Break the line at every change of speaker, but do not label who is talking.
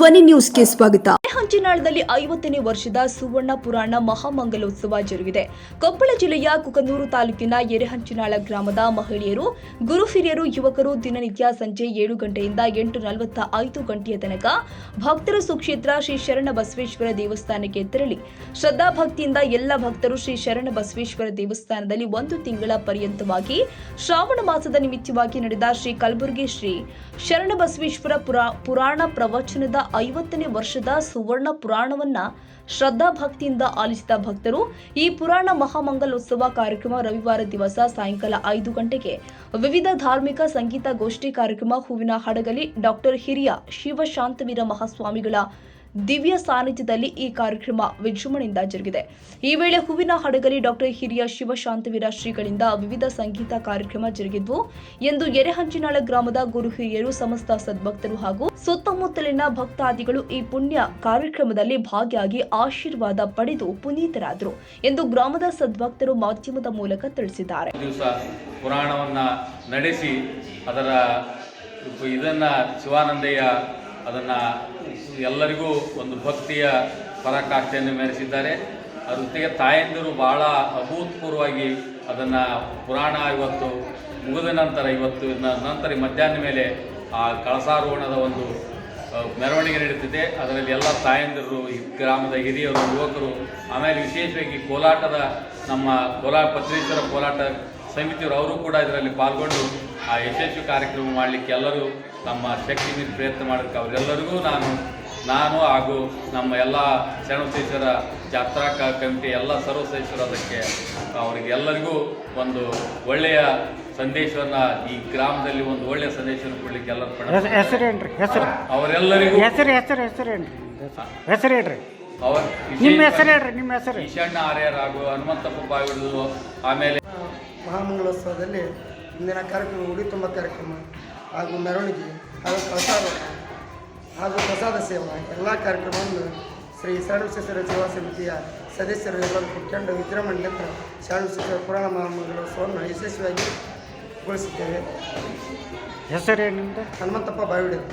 ಧ್ವನಿ ನ್ಯೂಸ್ಗೆ ಸ್ವಾಗತ.
ಹಂಚಿನಾಳದಲ್ಲಿ ಐವತ್ತನೇ ವರ್ಷದ ಸುವರ್ಣ ಪುರಾಣ ಮಹಾಮಂಗಲೋತ್ಸವ ಜರುಗಿದೆ. ಕೊಪ್ಪಳ ಜಿಲ್ಲೆಯ ಕುಕನೂರು ತಾಲೂಕಿನ ಎರೆಹಂಚಿನಾಳ ಗ್ರಾಮದ ಮಹಿಳೆಯರು, ಗುರು ಹಿರಿಯರು, ಯುವಕರು ದಿನನಿತ್ಯ ಸಂಜೆ ಏಳು ಗಂಟೆಯಿಂದ ಎಂಟು ನಲವತ್ತ ಐದು ಗಂಟೆಯ ತನಕ ಭಕ್ತರ ಸುಕ್ಷೇತ್ರ ಶ್ರೀ ಶರಣ ಬಸವೇಶ್ವರ ದೇವಸ್ಥಾನಕ್ಕೆ ತೆರಳಿ. ಶ್ರದ್ಧಾಭಕ್ತಿಯಿಂದ ಎಲ್ಲ ಭಕ್ತರು ಶ್ರೀ ಶರಣ ಬಸವೇಶ್ವರ ದೇವಸ್ಥಾನದಲ್ಲಿ ಒಂದು ತಿಂಗಳ ಪರ್ಯಂತವಾಗಿ ಶ್ರಾವಣ ಮಾಸದ ನಿಮಿತ್ತವಾಗಿ ನಡೆದ ಶ್ರೀ ಕಲಬುರಗಿ ಶ್ರೀ ಶರಣ ಬಸವೇಶ್ವರ ಪುರಾ, ಪುರಾಣ ಪ್ರವಚನದ ಐವತ್ತನೇ ವರ್ಷದ ಸುವರ್ಣ ಪುರಾಣವನ್ನ ಶ್ರದ್ಧಾಭಕ್ತಿಯಿಂದ ಆಲಿಸಿದ ಭಕ್ತರು ಈ ಪುರಾಣ ಮಹಾಮಂಗಲೋತ್ಸವ ಕಾರ್ಯಕ್ರಮ ರವಿವಾರ ದಿವಸ ಸಾಯಂಕಾಲ ಐದು ಗಂಟೆಗೆ ವಿವಿಧ ಧಾರ್ಮಿಕ ಸಂಗೀತ ಗೋಷ್ಠಿ ಕಾರ್ಯಕ್ರಮ ಹೂವಿನ ಹಡಗಲಿ ಡಾಕ್ಟರ್ ಹಿರಿಯ ಶಿವಶಾಂತವೀರ ಮಹಾಸ್ವಾಮಿಗಳ ದಿವ್ಯ ಸಾನ್ನಿಧ್ಯದಲ್ಲಿ ಈ ಕಾರ್ಯಕ್ರಮ ವಿಜೃಂಭಣೆಯಿಂದ ಜರುಗಿದೆ. ಈ ವೇಳೆ ಹೂವಿನ ಹಡಗಲಿ ಡಾಕ್ಟರ್ ಹಿರಿಯ ಶಿವಶಾಂತವೀರ ಶ್ರೀಗಳಿಂದ ವಿವಿಧ ಸಂಗೀತ ಕಾರ್ಯಕ್ರಮ ಜರುಗಿದ್ವು. ಎಂದು ಎರೆಹಂಚಿನಾಳ ಗ್ರಾಮದ ಗುರು ಹಿರಿಯರು, ಸಮಸ್ತ ಸದ್ಭಕ್ತರು ಹಾಗೂ ಸುತ್ತಮುತ್ತಲಿನ ಭಕ್ತಾದಿಗಳು ಈ ಪುಣ್ಯ ಕಾರ್ಯಕ್ರಮದಲ್ಲಿ ಭಾಗಿಯಾಗಿ ಆಶೀರ್ವಾದ ಪಡೆದು ಪುನೀತರಾದರು ಎಂದು ಗ್ರಾಮದ ಸದ್ಭಕ್ತರು ಮಾಧ್ಯಮದ ಮೂಲಕ ತಿಳಿಸಿದ್ದಾರೆ.
ಪುರಾಣವನ್ನು ನಡೆಸಿ ಅದರ ಇದನ್ನು ಶಿವಾನಂದಯ್ಯ ಅದನ್ನು ಎಲ್ಲರಿಗೂ ಒಂದು ಭಕ್ತಿಯ ಪರಾಕಾಷ್ಠೆಯನ್ನು ಮೆರೆಸಿದ್ದಾರೆ. ಅದರ ಜೊತೆಗೆ ತಾಯಂದಿರು ಭಾಳ ಅಭೂತಪೂರ್ವವಾಗಿ ಅದನ್ನು ಪುರಾಣ ಇವತ್ತು, ಮುಗಿದ ನಂತರ ಇವತ್ತು ನಂತರ ಮಧ್ಯಾಹ್ನ ಮೇಲೆ ಆ ಕಳಸಾರೋಹಣದ ಒಂದು ಮೆರವಣಿಗೆ ನಡೀತಿದೆ. ಅದರಲ್ಲಿ ಎಲ್ಲ ತಾಯಂದಿರು, ಈ ಗ್ರಾಮದ ಹಿರಿಯರು, ಯುವಕರು, ಆಮೇಲೆ ವಿಶೇಷವಾಗಿ ಕೋಲಾಟದ ನಮ್ಮ ಕೋಲಾ ಪತ್ರಿಕರ ಕೋಲಾಟ ಸಮಿತಿಯವರು ಅವರು ಕೂಡ ಇದರಲ್ಲಿ ಪಾಲ್ಗೊಂಡು ಆ ಯಶಸ್ವಿ ಕಾರ್ಯಕ್ರಮ ಮಾಡಲಿಕ್ಕೆ ಎಲ್ಲರೂ ತಮ್ಮ ಶಕ್ತಿ ಮೀರಿ ಪ್ರಯತ್ನ ಮಾಡೋದಕ್ಕೆ ಅವರೆಲ್ಲರಿಗೂ ನಾನು ನಾನು ಹಾಗೂ ನಮ್ಮ ಎಲ್ಲ ಶರಣಬಸವೇಶ್ವರ ಜಾತ್ರಾ ಕ- ಕಮಿಟಿ ಎಲ್ಲ ಸರ್ವ ಸದಸ್ಯರು ಅದಕ್ಕೆ ಅವರಿಗೆಲ್ಲರಿಗೂ ಒಂದು ಒಳ್ಳೆಯ ಸಂದೇಶವನ್ನು ಈ ಗ್ರಾಮದಲ್ಲಿ ಒಂದು ಒಳ್ಳೆಯ ಸಂದೇಶವನ್ನು ಕೊಡಲಿಕ್ಕೆ ಎಲ್ಲರೂ ಅವರೆಲ್ಲರಿಗೂ
ಹೆಸರು ಹೆಸರು ಹೆಸರು ಹೆಸರು ಹೇಳ್ರಿ.
ಅವರ
ನಿಮ್ಮ ಹೆಸರು ಹೇಳ್ರಿ ನಿಮ್ಮ ಹೆಸರು.
ಈಶಣ್ಣ ಆರ್ಯರ್ ಹಾಗೂ ಹನುಮಂತಪ್ಪ ಬಾವಿಡುದು ಆಮೇಲೆ
ಮಹಾಮಂಗಳೋತ್ಸವದಲ್ಲಿ ಇಂದಿನ ಕಾರ್ಯಕ್ರಮ ಉಡಿ ತುಂಬ ಕಾರ್ಯಕ್ರಮ ಹಾಗೂ ಮೆರವಣಿಗೆ ಹಾಗೂ ಪ್ರಸಾದ ಹಾಗೂ ಪ್ರಸಾದ ಸೇವಾ ಎಲ್ಲ ಕಾರ್ಯಕ್ರಮವನ್ನು ಶ್ರೀ ಶರಣಬಸವೇಶ್ವರ ಸೇವಾ ಸಮಿತಿಯ ಸದಸ್ಯರು ಎಲ್ಲರೂ ಕುತ್ಕೊಂಡು ವಿಜೃಂಭಣೆಯಿಂದ ಶರಣಬಸವೇಶ್ವರ ಪುರಾಣ ಮಹಾಮಂಗಳೋತ್ಸವವನ್ನು ಯಶಸ್ವಿಯಾಗಿ ಗೊಳಿಸಿದ್ದೇವೆ
ಹೆಸರು
ಹನುಮಂತಪ್ಪ ಬಾವಿಡಿದು